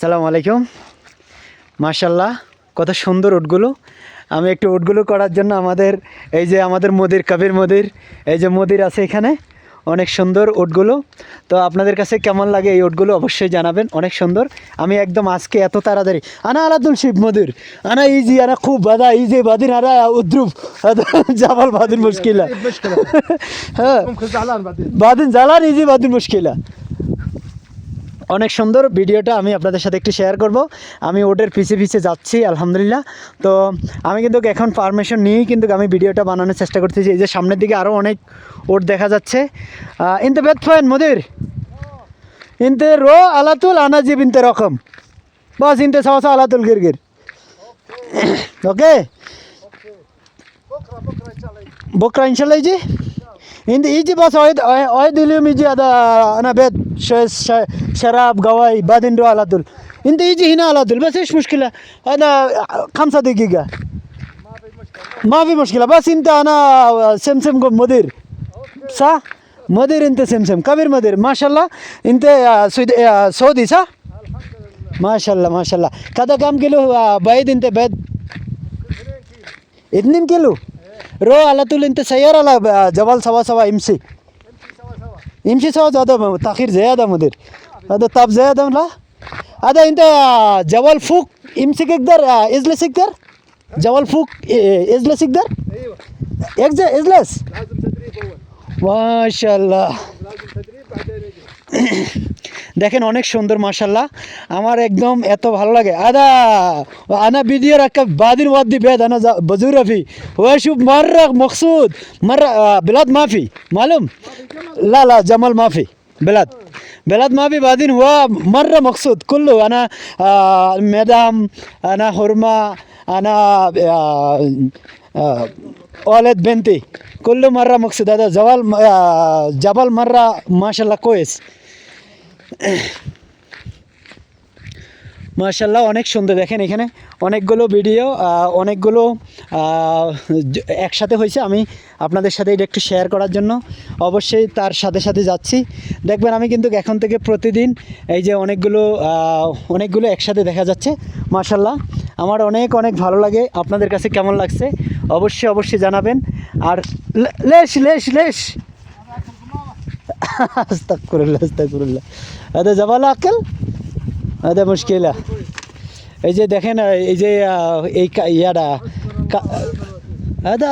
সালাম আলাইকুম। মার্শাল্লাহ কত সুন্দর উটগুলো। আমি একটু উটগুলো করার জন্য আমাদের এই যে আমাদের মোদির কাবির মোদির এই যে মোদির আছে এখানে অনেক সুন্দর উটগুলো। তো আপনাদের কাছে কেমন লাগে এই উটগুলো অবশ্যই জানাবেন অনেক সুন্দর। আমি একদম আজকে এত তাড়াতাড়ি আনা আলাদুল শিব মোদির আনা ইজি আনা খুব বাধা ইজি বাদিন আর উদ্রুপ জামাল বাদিন মুশকিলা। হ্যাঁ। বাদিন জ্বালান ইজি বাদিন মুশকিলা। অনেক সুন্দর ভিডিওটা আমি আপনাদের সাথে একটু শেয়ার করব। আমি ওটের পিছিয়ে পিছিয়ে যাচ্ছি আলহামদুলিল্লাহ। তো আমি কিন্তু এখন পারমিশন নিয়েই কিন্তু আমি ভিডিওটা বানানোর চেষ্টা করতেছি। এই যে সামনের দিকে আরও অনেক ওট দেখা যাচ্ছে। ইনতে বেদ ফয়েন মোদির? ইনতে রো আলাতুল আনাজিব ইনতে রকম। বাস ইনতে সাওয়া আলাতুল গিরগির ওকে বকরা ইনশাল্লাহ জি? شاء الله بكره ان شاء الله يجي انت يجي بس عيد عيد اليوم يجي هذا انا بيت ش- ش- شراب قواي بعدين رو على طول انت يجي هنا على طول بس ايش مشكله انا خمسة دقيقة ما في مشكله ما في مشكلة بس انت انا سمسم مدير صح مدير انت سمسم كبير مدير ما شاء الله انت آه، سعودي آه، سعودي صح الحمد لله ما شاء الله ما شاء الله كذا كم كيلو آه، بيض انت بيض 2 كيلو रो अल्लाह इंत सैर जवाल सवा सवा इमसी। इमसी सवा जो तखीर जया मुदिर। अद तब जया अद इंत जवाल फूक इमसी सिकदार इजले सिकदार जवाल फूक इजले सिकदार इजलेस। माशाल्लाह। يقدر اجلس يقدر جبل فوق اجلس يقدر ايوه يقدر اجلس لازم تدريب اول ما شاء الله لازم تدريب بعدين يجي দেখেন অনেক সুন্দর মাশাল্লাহ আমার একদম এত ভালো লাগে আদা আনা ভিডিও রাখা বাদিন ওয়াদি বেদ আনা বজুর রফি ওয়াশুব মার্রা মকসুদ মার্রা বিলাদ মাফি মালুম لا لا جمال ما في بلاد بلاد ما في بعدين هو مرة مقصود كله أنا آه مدام أنا حرمة أنا آه آه ولد بنتي كله مرة مقصود هذا جبل آه جبل مرة ما شاء الله كويس মার্শাল্লাহ অনেক সুন্দর। দেখেন এখানে অনেকগুলো ভিডিও অনেকগুলো একসাথে হয়েছে। আমি আপনাদের সাথে এটা একটু শেয়ার করার জন্য অবশ্যই তার সাথে সাথে যাচ্ছি। দেখবেন আমি কিন্তু এখন থেকে প্রতিদিন এই যে অনেকগুলো অনেকগুলো একসাথে দেখা যাচ্ছে। মার্শাল্লাহ আমার অনেক অনেক ভালো লাগে। আপনাদের কাছে কেমন লাগছে? অবশ্যই অবশ্যই জানাবেন। আর লে- লেশ লেশ! লেশ আস্তাগফিরুল্লাহ আস্তাগফিরুল্লাহ هذا جبل আকেল هذا مشكلة এই যে দেখেন এই যে আহ, এই কা- ইয়াটা কা- هذا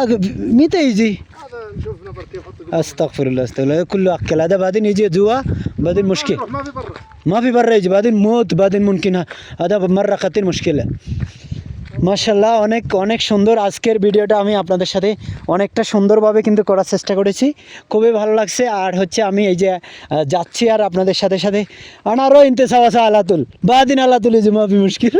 متى يجي هذا نشوف نبر كيف يحط استغفر الله استغفر الله كله اكل هذا بعدين يجي جوا بعدين مشكلة ما في برا ما في برا يجي بعدين موت بعدين ممكن ه- هذا مرة خطير مشكلة মাশাল্লাহ অনেক অনেক সুন্দর আজকের ভিডিওটা আমি আপনাদের সাথে অনেকটা সুন্দরভাবে কিন্তু করার চেষ্টা করেছি। খুবই ভালো লাগছে। আর হচ্ছে আমি এই যে যাচ্ছি আর আপনাদের সাথে সাথে আনারও ইনতে সাওয়াসা আলাতুল, বাদিন আলাতুল ইজমা বি মুশকিল।